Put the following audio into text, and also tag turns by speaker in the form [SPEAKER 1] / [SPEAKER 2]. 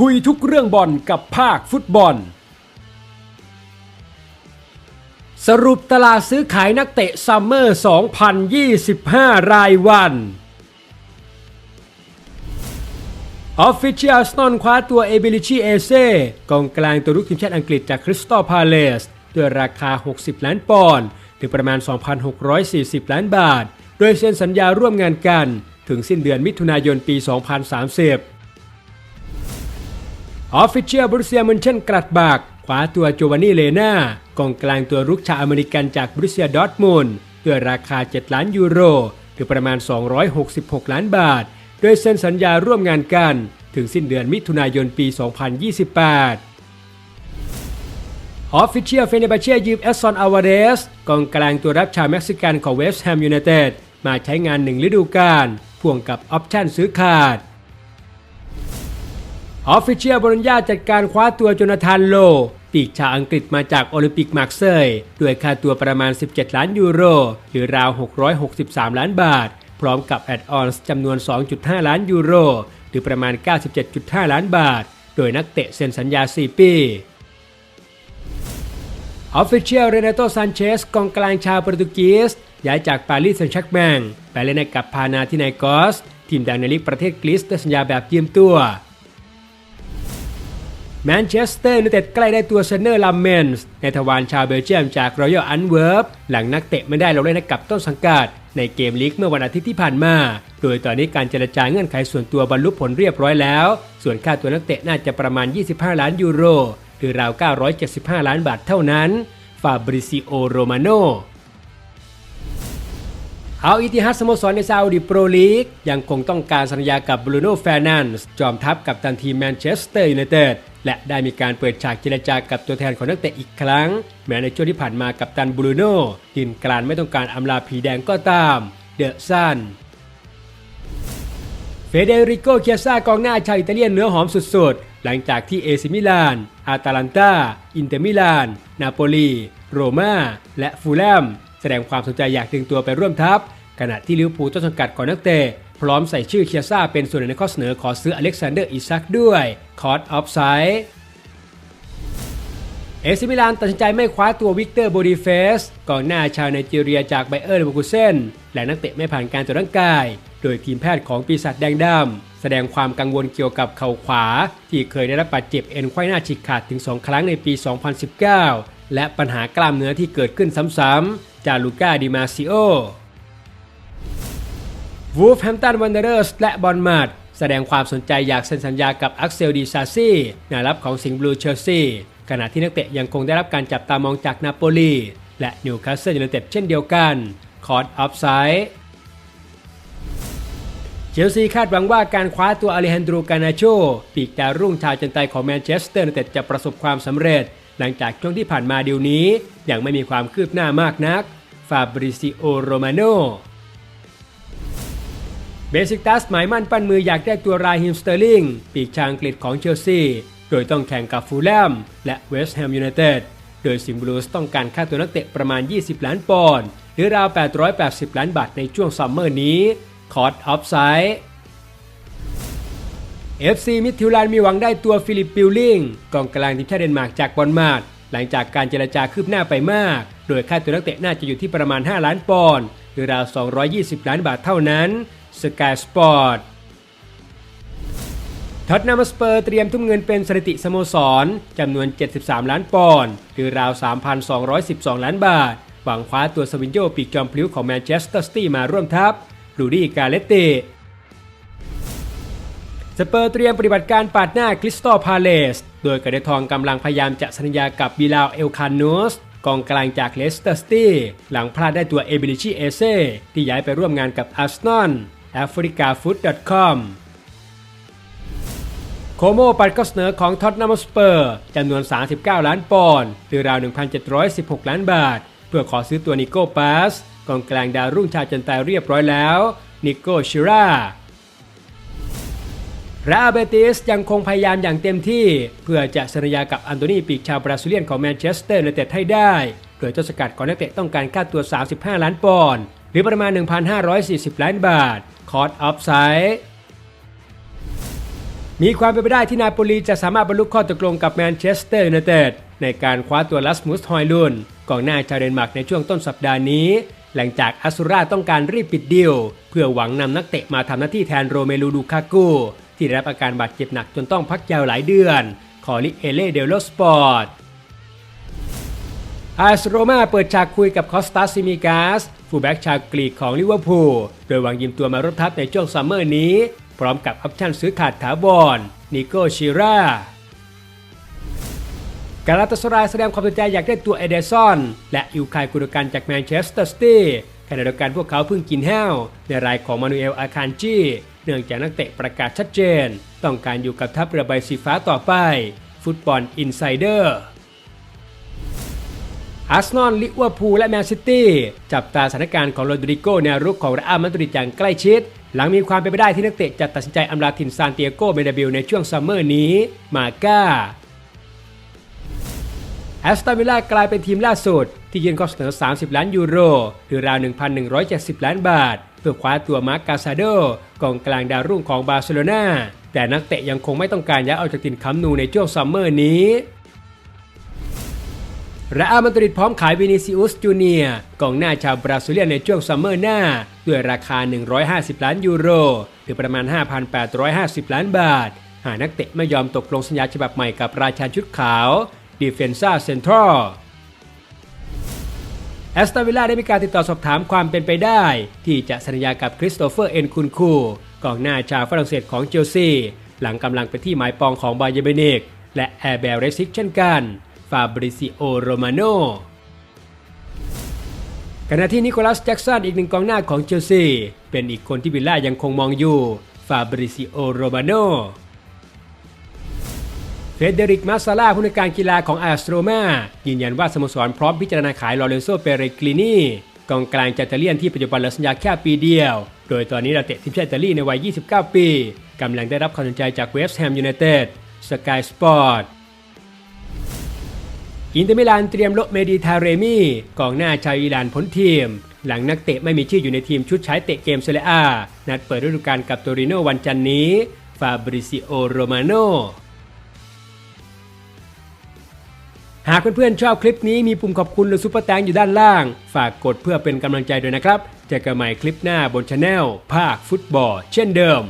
[SPEAKER 1] คุยทุกเรื่องบอลกับภาคฟุตบอล สรุปตลาดซื้อขายนักเตะซัมเมอร์ 2025 รายวันออฟฟิเชียลสนอนคว้าตัวเอเบลิชีเอเซ่กองกลางตัวรุกทีมชาติอังกฤษจากคริสตัลพาเลสด้วยราคา 60 ล้านปอนด์หรือประมาณ 2,640 ล้านบาท โดยเซ็นสัญญาร่วมงานกันถึงสิ้นเดือนมิถุนายนปี 2030 ออฟฟิเชียลบรูเซียมันเช่นกรัดบากคว้าตัวโจวานนี่เลนากองกลางตัวรุกชาวอเมริกันจากบรูเซียดอร์ทมุนด้วยราคา 7 ล้านยูโรหรือประมาณ 266 ล้านบาท โดยเซ็นสัญญาร่วมงานกัน ถึงสิ้นเดือนมิถุนายนปี 2028ออฟฟิเชียลเฟเนบาเชียยืมเอสซอนอาวาเรสกองกลางตัวรับชาวเม็กซิกันของเวสต์แฮมยูไนเต็ดมาใช้งานหนึ่งฤดูกาลพ่วงกับออปชั่นซื้อขาด ออฟฟิเชียลบรญญาจัดการคว้าตัวโจนาธานโล ปีกชาวอังกฤษมาจากโอลิมปิกมาร์เซยด้วยค่าตัวประมาณ 17 ล้านยูโร หรือราว 663 ล้านบาท พร้อมกับแอดออนส์จำนวน 2.5 ล้านยูโร หรือประมาณ 97.5 ล้านบาท โดยนักเตะเซ็นสัญญา 4 ปีออฟฟิเชียลเรเนโตซานเชสกองกลางชาวโปรตุเกสย้ายจากปารีสแซงต์แชร์กแมงไปเล่นกับพานาที่ไนกอส ทีมดังในลีกประเทศกรีซได้สัญญาแบบยืมตัว แมนเชสเตอร์ยูไนเต็ดใกล้ได้ตัวเซนเนอร์ลัมเมนส์ในทวารชาวเบลเยียมจากรอยัลอันเวิร์บหลังนักเตะไม่ได้ลงเล่นให้กับต้นสังกัด ในเกมลีกเมื่อวันอาทิตย์ที่ผ่านมา โดยตอนนี้การเจรจาเงื่อนไขส่วนตัวบรรลุผลเรียบร้อยแล้ว ส่วนค่าตัวนักเตะน่าจะประมาณ 25 ล้านยูโร หรือราว 975 ล้านบาทเท่านั้นฟาบริซิโอโรมาโนเอาอิติฮัดสโมสรในซาอุดิโปรลีก ยังคงต้องการสัญญากับบรูโน่แฟร์นันส์จอมทัพกับตันทีมแมนเชสเตอร์ยูไนเต็ด และได้มีการเปิดฉากเจรจากับตัวแทนของนักเตะอีกครั้ง แม้ในช่วงที่ผ่านมากับตันบรูโน่ยืนกรานไม่ต้องการอำลาผีแดงก็ตามเดอะซันเฟเดริโกเคียซากองหน้าชาวอิตาเลียนเนื้อหอมสุดๆ หลังจากที่เอซิมิลาน อาตาลันตา อินเตอร์มิลาน นาโปลี โรม่าและฟูลแลม แสดงความสนใจอยากดึงตัวไปร่วมทัพ ขณะที่ลิเวอร์พูลต้นสังกัดของนักเตะ พร้อมใส่ชื่อเคียซ่าเป็นส่วนหนึ่งในข้อเสนอขอซื้ออเล็กซานเดอร์อิซักด้วยคอร์ดออฟไซด์เอซิมิลานตัดสินใจไม่คว้าตัววิกเตอร์โบดีเฟสกองหน้าชาวไนจีเรียจากไบเออร์เลเวอร์คูเซนและนักเตะไม่ผ่านการตรวจร่างกาย โดยทีมแพทย์ของปีศาจแดงดำแสดงความกังวลเกี่ยวกับเข่าขวา ที่เคยได้รับบาดเจ็บเอ็นไขว้หน้าฉีกขาดถึง 2 ครั้งในปี 2019 และปัญหากล้ามเนื้อที่เกิดขึ้นซ้ำๆจากลูก้าดิมาซิโอ วูฟแฮมตันวันเดอร์สและบอลมาดแสดงความสนใจอยากเซ็นสัญญากับอักเซลดีซาซี่นายรับของสิงห์บลูเชลซีขณะที่นักเตะยังคงได้รับการจับตามองจากนาโปลีและนิวคาสเซิลยูไนเต็ดเช่นเดียวกัน คอร์ดออฟไซด์เชลซีคาดหวังว่าการคว้าตัวอเลฮันดรูกานาโชปีกดาวรุ่งชาวจันไตของแมนเชสเตอร์ยูไนเต็ดจะประสบความสำเร็จ หลังจากช่วงที่ผ่านมาเดีลนี้ ยังไม่มีความคืบหน้ามากนัก ฟาบริซิโอ โรมาโน เบสิกตัสหมายมั่นปั้นมืออยากได้ตัวรายฮิมสเตอร์ลิงปีกชาวอังกฤษของเชลซี โดยต้องแข่งกับฟูลแลมและเวสต์แฮมยูไนเต็ด โดยซิมบลูสต้องการค่าตัวนักเตะประมาณ 20 ล้านปอนด์หรือราว 880 ล้านบาทในช่วงซัมเมอร์นี้ คอร์ดออฟไซด์ FC มิดทิวแลนมีหวังได้ตัวฟิลิปปิลลิงกองกลางทีมชาติเดนมาร์กจากบอลมาดหลังจากการเจรจาคืบหน้าไปมาก โดยค่าตัวนักเตะน่าจะอยู่ที่ประมาณ 5 ล้านปอนด์หรือราว 220 ล้านบาทเท่านั้น สกายสปอร์ตท็อตแนมสเปอร์เตรียมทุ่มเงินเป็นสถิติสโมสรจำนวน 73 ล้านปอนด์หรือราว 3,212 ล้านบาท หวังคว้าตัวสวินโยปีกจอมพลิ้วของแมนเชสเตอร์ซิตี้มาร่วมทัพลูดี้กาเลตเตสเปอร์เตรียมปฏิบัติการปาดหน้าคริสตัลพาเลส โดยกระเดทองกำลังพยายามจะสัญญากับบิลาวเอลคานูสกองกลางจากเลสเตอร์ซิตี้หลังพลาดได้ตัวเอเบลิชีเอเซ่ที่ย้ายไปร่วมงานกับอาร์เซนอล africafoot.com โคโมปัดข้อเสนอของท็อตนัมสเปอร์จำนวน 39 ล้านปอนด์หรือราว 1,716 ล้านบาท เพื่อขอซื้อตัวนิโก้ปาสกองกลางดาวรุ่งชาวจันไตเรียบร้อยแล้ว นิโก้ชิราราเบติสยังคงพยายามอย่างเต็มที่ เพื่อจะสัญญากับอันโตนีปีกชาวบราซิเลียนของแมนเชสเตอร์ยูไนเต็ดให้ได้ โดยต้นสกัดของนักเตะต้องการค่าตัว 35 ล้านปอนด์หรือประมาณ 1,540 ล้านบาท คอร์ดออฟไซด์มีความเป็นไปได้ที่นาโปลีจะสามารถบรรลุข้อตกลงกับแมนเชสเตอร์ยูไนเต็ดในการคว้าตัวลัสมุสฮอยลุนกองหน้าชาวเดนมาร์กในช่วงต้นสัปดาห์นี้ หลังจากอัสซูราต้องการรีบปิดดีลเพื่อหวังนำนักเตะมาทำหน้าที่แทนโรเมลูดูคากูที่ได้รับอาการบาดเจ็บหนักจนต้องพักยาวหลายเดือน ขอลิเอเล่เดลโลสปอร์ตอาสโรมาเปิดฉากคุยกับคอสตาซิมิกาส ฟูลแบ็กชาวกรีกของลิเวอร์พูลโดยหวังยืมตัวมารบทัพในช่วงซัมเมอร์นี้ พร้อมกับออปชั่นซื้อขาดถาวรนิโกชิราการาตาสรายแสดงความสนใจอยากได้ตัวเอเดซอน และอิวคายกุนกันจากแมนเชสเตอร์ซิตี้ขณะเดียวกันพวกเขาเพิ่งกินแห้ว ในรายของมานูเอลอาคานจีเนื่องจากนักเตะประกาศชัดเจน ต้องการอยู่กับทัพเรือใบสีฟ้าต่อไป ฟุตบอลอินไซเดอร์ อาร์เซนอลลิเวอร์พูลและแมนซิตี้จับตาสถานการณ์ของโรดริโกแนวรุกของเรอัลมาดริดอย่างใกล้ชิด หลังมีความเป็นไปได้ที่นักเตะจะตัดสินใจอำลาถิ่นซานเตียโกเบนาบิลในช่วงซัมเมอร์นี้ มาก้าแอสตันวิลล่ากลายเป็นทีมล่าสุด ที่ยื่นข้อเสนอ 30 ล้านยูโร หรือราว 1,170 ล้านบาท เพื่อคว้าตัวมาร์กกาซาโดกองกลางดาวรุ่งของบาร์เซโลนาแต่นักเตะยังคงไม่ต้องการย้ายออกจากถิ่นคัมนูในช่วงซัมเมอร์นี้ และอามาดริดพร้อมขายวินิซิอุสจูเนียกองหน้าชาวบราซิเลียนในช่วงซัมเมอร์หน้า ด้วยราคา 150 ล้านยูโร หรือประมาณ 5,850 ล้านบาท หากนักเตะไม่ยอมตกลงสัญญาฉบับใหม่กับราชาชุดขาวดิเฟนซ่าเซ็นทรัลแอสตันวิลล่าได้มีการติดต่อสอบถามความเป็นไปได้ ที่จะสัญญากับคริสโตเฟอร์เอ็นคุนคูกองหน้าชาวฝรั่งเศสของเชลซีหลังกำลังเป็นที่หมายปองของบาเยเบเนกและแอร์เบลเรซิกเช่นกัน ฟาบริซิโอโรมาโนขณะที่นิโคลัสแจ็กสันอีกหนึ่งกองหน้าของเชลซี เป็นอีกคนที่วิลล่ายังคงมองอยู่ ฟาบริซิโอโรมาโนเฟเดริกมาซาลาผู้ในการกีฬาของอาสโตรมายืนยันว่าสโมสรพร้อมพิจารณาขายลอเรนโซเปเรกลินีกองกลางจากอิตาเลียนที่ปัจจุบันเหลือสัญญาแค่ปีเดียว โดยตอนนี้เราเตะทีมชาติอิตาลีในวัย 29 ปี กำลังได้รับความสนใจจากเวสต์แฮมยูไนเต็ด สกายสปอร์ต อินเตอร์มิลานเตรียมโลเมดิทาเรมีกองหน้าชาวอิหร่านพ้นทีม หลังนักเตะไม่มีชื่ออยู่ในทีมชุดใช้เตะเกมเซเรียอานัดเปิดฤดูกาลกับโตริโนวันจันนี้ ฟาบริซิโอโรมาโนหากเพื่อนๆชอบคลิปนี้มีปุ่มขอบคุณหรือซุปเปอร์แตงอยู่ด้านล่าง ฝากกดเพื่อเป็นกำลังใจด้วยนะครับเจอกันใหม่คลิปหน้าบนช anel ภาคฟุตบอล เช่นเดิม